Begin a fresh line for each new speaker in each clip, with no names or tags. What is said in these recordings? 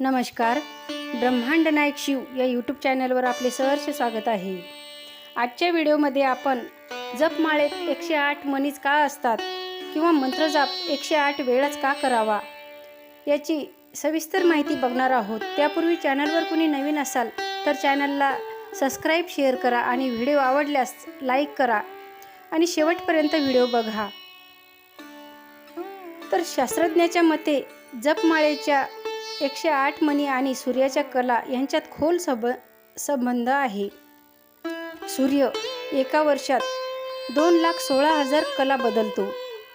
नमस्कार. ब्रह्मांड नायक शिव या यूट्यूब चॅनलवर आपले सहर्ष स्वागत आहे. आजच्या व्हिडिओमध्ये आपण जपमाळेत एकशे आठ मनीज का असतात किंवा मंत्रजाप एकशे आठ वेळाच का करावा याची सविस्तर माहिती बघणार आहोत. त्यापूर्वी चॅनलवर कुणी नवीन असाल तर चॅनलला सबस्क्राईब शेअर करा आणि व्हिडिओ आवडल्यास लाईक करा आणि शेवटपर्यंत व्हिडिओ बघा. तर शास्त्रज्ञाच्या मते जपमाळेच्या एकशे आठ मणी आणि सूर्याच्या कला यांच्यात खोल सब संबंध आहे. सूर्य एका वर्षात दोन लाख सोळा हजार कला बदलतो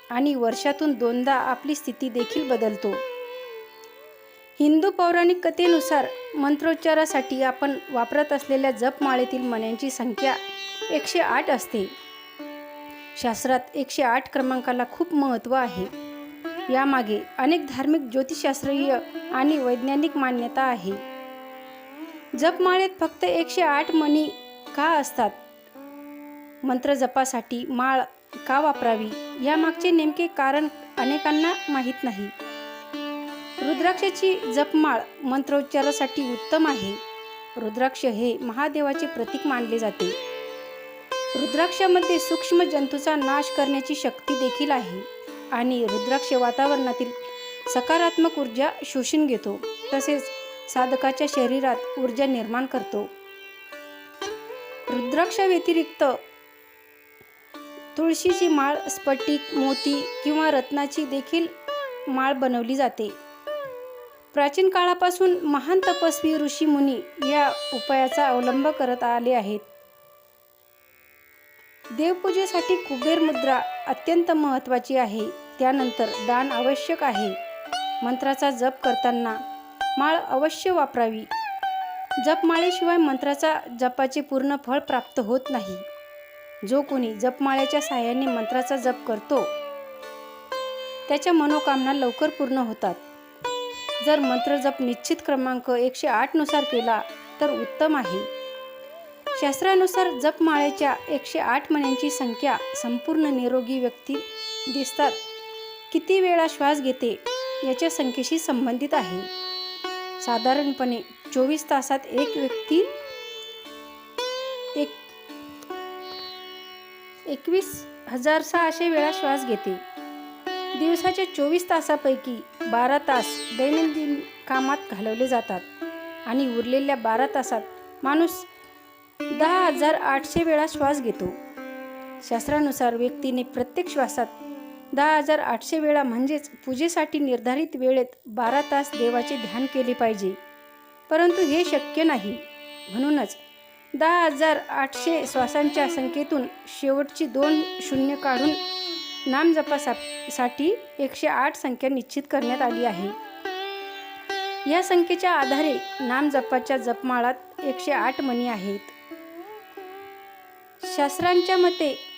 आणि वर्षातून दोनदा आपली स्थिती देखील बदलतो. हिंदू पौराणिक कथेनुसार मंत्रोच्चारासाठी आपण वापरत असलेल्या जपमाळेतील मण्यांची संख्या एकशे आठ असते. शास्त्रात एकशे आठ क्रमांकाला खूप महत्त्व आहे. यामागे अनेक धार्मिक ज्योतिषशास्त्रीय आणि वैज्ञानिक मान्यता आहे. जपमाळेत फक्त एकशे आठ मणी का असतात? मंत्र जपासाठी माळ का वापरावी? यामागचे नेमके कारण अनेकांना माहीत नाही. रुद्राक्षाची जपमाळ मंत्रोच्चारासाठी उत्तम आहे. रुद्राक्ष हे महादेवाचे प्रतीक मानले जाते. रुद्राक्षामध्ये सूक्ष्म जंतूचा नाश करण्याची शक्ती देखील आहे. आणि रुद्राक्ष वातावरणातील सकारात्मक ऊर्जा शोषून घेतो. तसेच साधकाच्या शरीरात ऊर्जा निर्माण करतो. रुद्राक्षाव्यतिरिक्त तुळशीची माळ स्फटिक मोती किंवा रत्नाची देखील माळ बनवली जाते. प्राचीन काळापासून महान तपस्वी ऋषी मुनी या उपायाचा अवलंब करत आले आहेत. देवपूजेसाठी कुबेर मुद्रा अत्यंत महत्त्वाची आहे. त्यानंतर दान आवश्यक आहे. मंत्राचा जप करताना माळ अवश्य वापरावी. जपमाळेशिवाय मंत्राचा जपाचे पूर्ण फळ प्राप्त होत नाही. जो कोणी जपमाळ्याच्या सहाय्याने मंत्राचा जप करतो त्याच्या मनोकामना लवकर पूर्ण होतात. जर मंत्र जप निश्चित क्रमांक एकशे आठनुसार केला तर उत्तम आहे. शास्त्रानुसार जपमाळ्याच्या एकशे आठ मण्यांची संख्या संपूर्ण निरोगी व्यक्ती दिसतात. किती वेळा श्वास घेते याच्या संख्येशी संबंधित आहे. साधारणपणे चोवीस तासात एक व्यक्ती एक एकवीस हजार सहाशे वेळा श्वास घेते. दिवसाच्या चोवीस तासापैकी बारा तास दैनंदिन कामात घालवले जातात आणि उरलेल्या बारा तासात माणूस दहा हजार आठशे वेळा श्वास घेतो. शास्त्रानुसार व्यक्तीने प्रत्येक श्वासात दहा हजार आठशे वेळा म्हणजेच पूजेसाठी निर्धारित वेळेत बारा तास देवाचे ध्यान केले पाहिजे. परंतु हे शक्य नाही. म्हणूनच दहा हजार आठशे श्वासांच्या संख्येतून शेवटची दोन शून्य काढून नामजपासाठी एकशे आठ संख्या निश्चित करण्यात आली आहे. या संख्येच्या आधारे नामजपाच्या जपमाळात एकशे आठ मणी आहेत. शास्त्रांच्या मते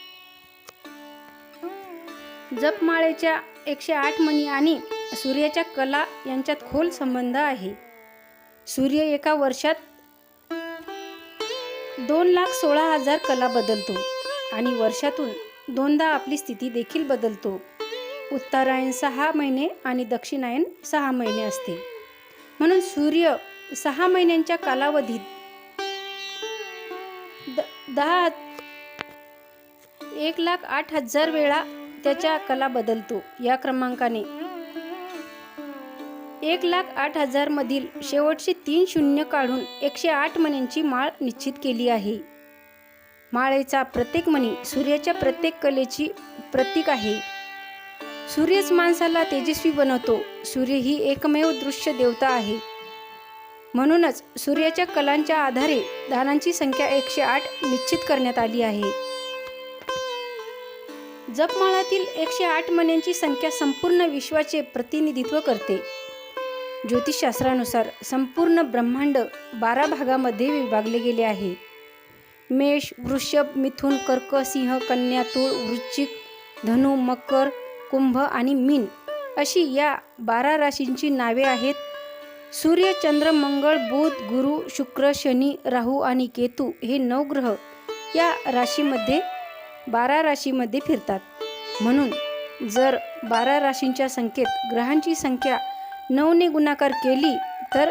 जपमाळेच्या एकशे आठ मणी आणि सूर्याच्या कला यांच्यात खोल संबंध आहे. सूर्य एका वर्षात दोन लाख सोळा हजार कला बदलतो आणि वर्षातून दोनदा आपली स्थिती देखील बदलतो. उत्तरायण सहा महिने आणि दक्षिणायन सहा महिने असते. म्हणून सूर्य सहा महिन्यांच्या कालावधीत द दहा एक लाख आठ हजार वेळा त्याच्या कला बदलतो. या क्रमांकाने एक लाख आठ हजार मधील शेवटचे तीन शून्य काढून एकशे आठ मण्यांची माळ निश्चित केली आहे. माळेचा प्रत्येक मणी सूर्याच्या प्रत्येक कलेची प्रतीक आहे. सूर्यच माणसाला तेजस्वी बनवतो. सूर्य ही एकमेव दृश्य देवता आहे. म्हणूनच सूर्याच्या कलांच्या आधारे दानांची संख्या एकशे आठ निश्चित करण्यात आली आहे. जपमाळातील एकशे आठ मण्यांची संख्या संपूर्ण विश्वाचे प्रतिनिधित्व करते. ज्योतिषशास्त्रानुसार संपूर्ण ब्रह्मांड बारा भागामध्ये विभागले गेले आहे. मेष वृषभ मिथुन कर्क सिंह कन्या तूळ वृश्चिक धनु मकर कुंभ आणि मीन अशी या बारा राशींची नावे आहेत. सूर्य चंद्र मंगळ बुध गुरु शुक्र शनी राहू आणि केतू हे नऊ ग्रह या राशीमध्ये बारा राशीमध्ये फिरतात. म्हणून जर बारा राशींच्या संख्येत ग्रहांची संख्या नऊने गुणाकार केली तर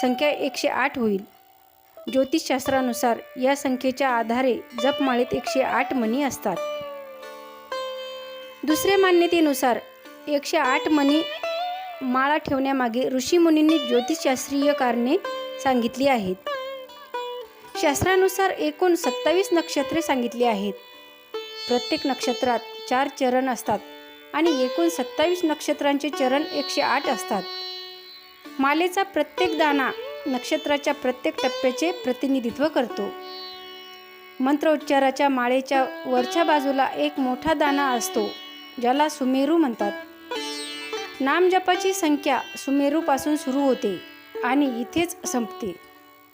संख्या एकशे आठ होईल. ज्योतिषशास्त्रानुसार या संख्येच्या आधारे जपमाळेत एकशे आठ मणी असतात. दुसऱ्या मान्यतेनुसार एकशे आठ मणी माळा ठेवण्यामागे ऋषीमुनींनी ज्योतिषशास्त्रीय कारणे सांगितली आहेत. शास्त्रानुसार एकूण सत्तावीस नक्षत्रे सांगितली आहेत. प्रत्येक नक्षत्रात चार चरण असतात आणि एकूण सत्तावीस नक्षत्रांचे चरण एकशे आठ असतात. मालेचा प्रत्येक दाना नक्षत्राच्या प्रत्येक टप्प्याचे प्रतिनिधित्व करतो. मंत्रोच्चाराच्या माळेच्या वरच्या बाजूला एक मोठा दाना असतो ज्याला सुमेरू म्हणतात. नामजपाची संख्या सुमेरूपासून सुरू होते आणि इथेच संपते.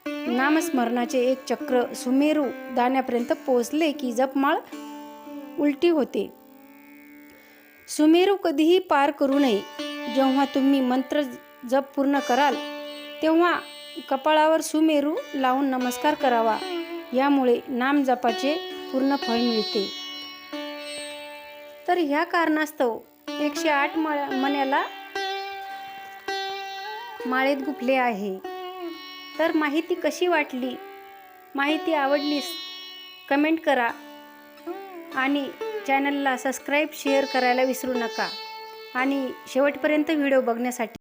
नामस्मरणाचे एक चक्र सुमेरू दाण्यापर्यंत पोहोचले की जपमाळ उलटी होते. सुमेरू कधीही पार करू नये. जेव्हा तुम्ही मंत्र जप पूर्ण कराल तेव्हा कपाळावर सुमेरू लावून नमस्कार करावा. यामुळे नाम जपाचे पूर्ण फळ मिळते. तर ह्या कारणास्तव एकशे आठ मण्याला माळेत गुफले आहे. तर माहिती कशी वाटली? माहिती आवडलीस? कमेंट करा. आणि चॅनलला सबस्क्राईब शेअर करायला विसरू नका. आणि शेवटपर्यंत व्हिडिओ बघण्यासाठी